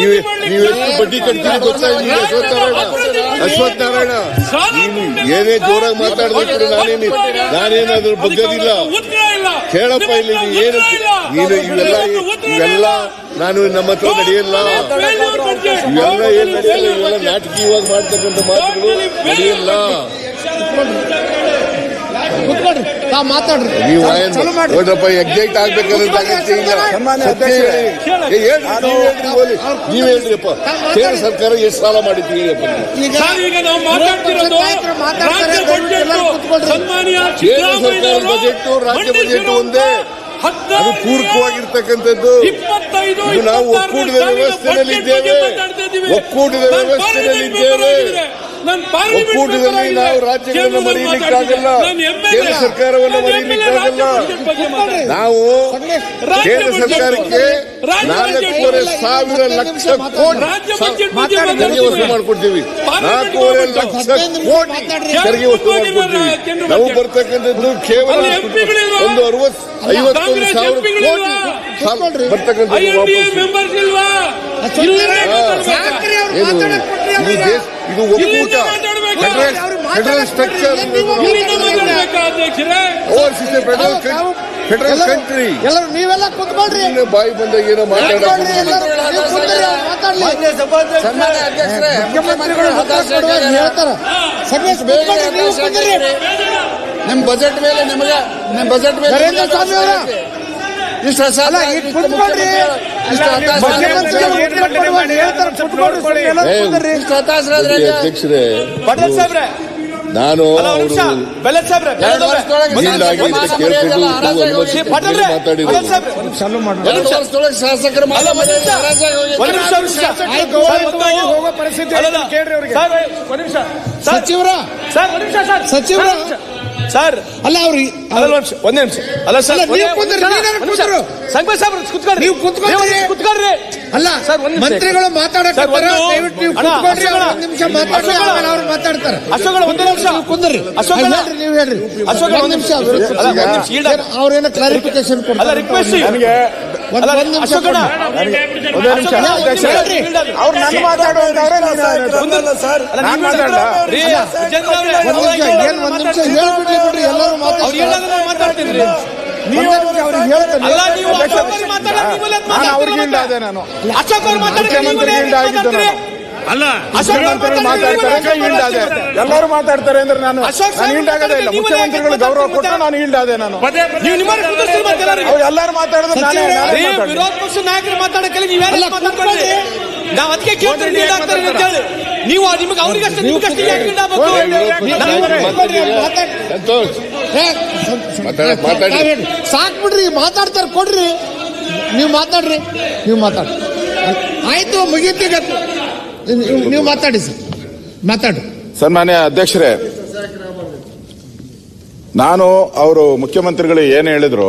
ನೀವೇ ನೀವೆಷ್ಟು ಬಡ್ಡಿ ಕಟ್ತೀರಿ ಗೊತ್ತಾಗಿಲ್ಲ ಅಶ್ವತ್ಥನಾರಾಯಣ ಅಶ್ವತ್ಥನಾರಾಯಣ ನೀನು ಏನೇ ಜೋರಾಗಿ ಮಾತಾಡ್ಬೇಕು ನಾನೇನು ನಾನೇನಾದ್ರೂ ಬಗ್ಗದಿಲ್ಲ. ಇಲ್ಲ. ಕೇಳಪ್ಪ ಇಲ್ಲಿ ನೀನು ಏನು ನೀನು ಇವೆಲ್ಲ ಇವೆಲ್ಲ ನಾನು ನಮ್ಮ ಹತ್ರ ನಡೆಯಲ್ಲ. ಇವೆಲ್ಲ ಏನ್ ನಡೆಯಲ್ಲ? ಇವೆಲ್ಲ ನಾಟಕೀಯವಾಗಿ ಮಾಡ್ತಕ್ಕಂಥ ಮಾತುಗಳು ನಡೆಯಲ್ಲ. ಕುತ್ಕೊಳ್ರಿ. ತಾವ್ ಮಾತಾಡ್ರಿ. ನೀವು ನೋಡ್ರಪ್ಪ ಎಕ್ಸೈಟ್ ನೀವ್ ಹೇಳ್ರಿ ಹೋಗ್ಲಿ. ನೀವ್ ಹೇಳ್ರಿಪ್ಪ. ಕೇಂದ್ರ ಸರ್ಕಾರ ಎಷ್ಟು ಸಾಲ ಹೇಳಿಯಪ್ಪ ಈಗ ನಾವು ಮಾತಾಡ್ತಿರೋದು ರಾಜ್ಯ ಬಜೆಟ್ ಎಲ್ಲರೂ ಕೂತ್ಕೊಳ್ರಿ. ಸನ್ಮಾನ್ಯ ಕೇಂದ್ರ ಸರ್ಕಾರದ ಬಜೆಟ್ ರಾಜ್ಯ ಬಜೆಟ್ ಒಂದೇ. ಅದು ಪೂರಕವಾಗಿರ್ತಕ್ಕಂಥದ್ದು. ನಾವು ಒಕ್ಕೂಟದ ವ್ಯವಸ್ಥೆಯಲ್ಲಿ ಮಾತಾಡ್ತಾ ಒಕ್ಕೂಟದ ನಾನು ವ್ಯವಸ್ಥೆಯಲ್ಲಿದ್ದೇವೆ. ನಾನು ಒಕ್ಕೂಟದಲ್ಲಿ ನಾವು ರಾಜ್ಯಗಳನ್ನು MLA. ಕೇಂದ್ರ ಸರ್ಕಾರವನ್ನು ಮಾತಾಡ್ತೀನಿ. ನಾವು ರಾಜ್ಯ ಕೇಂದ್ರ ಸರ್ಕಾರಕ್ಕೆ ನಾಲ್ಕೂವರೆ ಸಾವಿರ ಲಕ್ಷ ಕೋಟಿ ತೆರಿಗೆ ವಸೂಲು ಮಾಡಿಕೊಡ್ತೀವಿ. ನಾಲ್ಕೂವರೆ ಲಕ್ಷ ಕೋಟಿ. ತೆರಿಗೆ ವಸೂಲು ಮಾಡಿಕೊಡ್ತೀವಿ. ನಾವು. ಬರ್ತಕ್ಕಂಥದ್ದು ಕೇವಲ? ಒಂದು ಅರವತ್ ಐವತ್ತೊಂದು ಸಾವಿರ ಕೋಟಿ? ಬರ್ತಕ್ಕಂಥದ್ದು ವಾಪಸ್ ಮೆಂಬರ್ಸ್ ಇಲ್ವಾ ಅಶ್ವತ್ಥ ಇಲ್ಲೇ ನಾರಾಯಣ ಮಾತಾಡ್ಬೇಕಾ? ಸಾಕ್ರಿ ಅವ್ರು ಏನು ಮಾತಾಡಕ್ ಕೊಟ್ರಿ ಇದು ಅವ್ರಿಗೆ. ದೇಶ ಇದು ಒಕ್ಕೂಟ ಇಲ್ಲಿಂದ ಮಾತಾಡ್ಬೇಕು. ಫೆಡರಲ್ ಅವ್ರು ಫೆಡರಲ್ ಮಾತಾಡಕ್ ಸ್ಟ್ರಕ್ಚರ್ ಕೊಟ್ರಿ, ನೀವು ಇಲ್ಲಿಂದ ಮಾತಾಡ್ಬೇಕಾ ಅಧ್ಯಕ್ಷರೇ ಓವರ್ಸೀಸ್ ಫೆಡರಲ್ ಫೆಡರಲ್ ಎಲ್ಲರೂ- ಕಂಟ್ರಿ ಎಲ್ಲರೂ ನೀವೆಲ್ಲ ಕುತ್ಕೊಳ್ರಿ ಬಾಯಿ ಬಂದಾಗ ಏನೋ ಕುತ್ಕೊಳ್ರಿ ಮಾತಾಡೋದು ಎಲ್ಲರೂ. ನೀವು ಕುಂದ್ರಿ, ಅವ್ರು ಮಾತಾಡ್ಲಿ ಮುಖ್ಯಮಂತ್ರಿಗಳು ಉತ್ತರ ಕೊಡುವಾಗ ಹೇಳ್ತಾರ ಸನ್ಯಾಸ ಕುತ್ಕೊಳ್ರಿ, ನೀವು ಕುಂದ್ರಿ. ನಿಮ್ ಬಜೆಟ್ ಮೇಲೆ ನಿಮಗೆ ನಿಮ್ ಬಜೆಟ್ ಮೇಲೆ ನರೇಂದ್ರ ಸ್ವಾಮಿ ಅವರ ಇಷ್ಟು ಸಾಲ ಅಧ್ಯಕ್ಷರೇ ಪಟೇಲ್ ಸಾಹೇಬ್ರೆ. ನಾನು ಶಾಸಕರ ಸಚಿವರ? ಸರ್ ಒಂದ್ ನಿಮಿಷ ಸರ್ ಸಚಿವ್ರ? ಸರ್ ಅಲ್ಲ ಅವ್ರಿ ಒಂದ್ ನಿಮಿಷ ಒಂದೇ ನಿಮಿಷ ಅಲ್ಲ ಸರ್ ನೀವು ಕುಂದ್ರಿ, ಒಂದ್ ನಿಮಿಷ, ನೀವೇನು ಒಂದ್ ನಿಮಿಷ. ಕುಂದ್ರು? ಸಂಘ ಸಾಹೇಬ್ರು ಕುತ್ಕೊಳ್ರಿ ನೀವು ಕುತ್ಕೊಳ್ರಿ. ನೀವು ಕುತ್ಕೊಳ್ರಿ ಅಲ್ಲ ಸರ್, ಒಂದ್ ನಿಮಿಷ. ಮಂತ್ರಿಗಳು ಸರ್, ಒಂದು- ದಯವಿಟ್ಟು ನೀವು ಅಣ್ಣ, ಕುತ್ಕೊಳ್ರಿ ಅಶೋಕಣ್ಣ. ಒಂದ್ ನಿಮಿಷ ಮಾತಾಡ್ರಿ ಅಶೋಕಣ್ಣ. ಆಮೇಲೆ ಅವ್ರು ಮಾತಾಡ್ತಾರೆ ಅಶೋಕಣ್ಣ, ಒಂದೇ ನಿಮಿಷ. ನೀವು ಕುಂದ್ರಿ ಅಶೋಕಣ್ಣ. ಹೇಳ್ರಿ ನೀವು ಹೇಳ್ರಿ ಅಶೋಕಣ್ಣ, ಒಂದ್ ನಿಮಿಷ ಅಲ್ಲ, ಒಂದ್ ನಿಮಿಷ. ಅವ್ರೇನೋ ಕ್ಲಾರಿಫಿಕೇಶನ್ ಅಲ್ಲ ಕೊಡ್ತಾರೆ ರಿಕ್ವೆಸ್ಟ್ ನನಗೆ ಮಾತಾಡ್ತೀನಿ. ಅಶೋಕ್ ಅವ್ರು ಮಾತಾಡ್ತೀರಿ. ಅಲ್ಲ ಎಲ್ಲರೂ ಮಾತಾಡ್ತಾರೆ ಅಂದ್ರೆ ನಾನು ಈಲ್ಡ್ ಆಗೋದೇ ಇಲ್ಲ. ಮುಖ್ಯಮಂತ್ರಿಗಳು ಗೌರವ ಕೊಟ್ಟು ನಾನು ಈಲ್ಡ್ ಆದೆ ನಾನು. ಎಲ್ಲರೂ ಮಾತಾಡಿದ್ರೆ ನಾನೇ ವಿರೋಧ ಪಕ್ಷ ನಾಯಕರು ಮಾತಾಡಕ್ಕೆ ನೀವು ಯಾರು ಅಲ್ಲ, ಮಾತಾಡ್ಕೊಳ್ಳಿ ನಾವು ಅದಕ್ಕೆ ಕೇಳ್ತೀನಿ ಅಂತ ಹೇಳಿ. ನೀವು ನಿಮಗೆ ಅವ್ರಿಗಷ್ಟೇ ನಿಮ್ಗಷ್ಟೇ. ಸಾಕ್ ಬಿಡ್ರಿ ಮಾತಾಡ್ತಾರೆ ಕೊಡ್ರಿ. ನೀವು ಮಾತಾಡ್ರಿ ನೀವು ಮಾತಾಡ್ರಿ. ಆಯ್ತು ಮುಗೀತೀಗ ನೀವು ಮಾತಾಡಿ ಸರ್. ಮಾತಾಡು. ಸನ್ಮಾನ್ಯ ಅಧ್ಯಕ್ಷರೇ ನಾನು ಅವರು ಮುಖ್ಯಮಂತ್ರಿಗಳು ಏನು ಹೇಳಿದ್ರು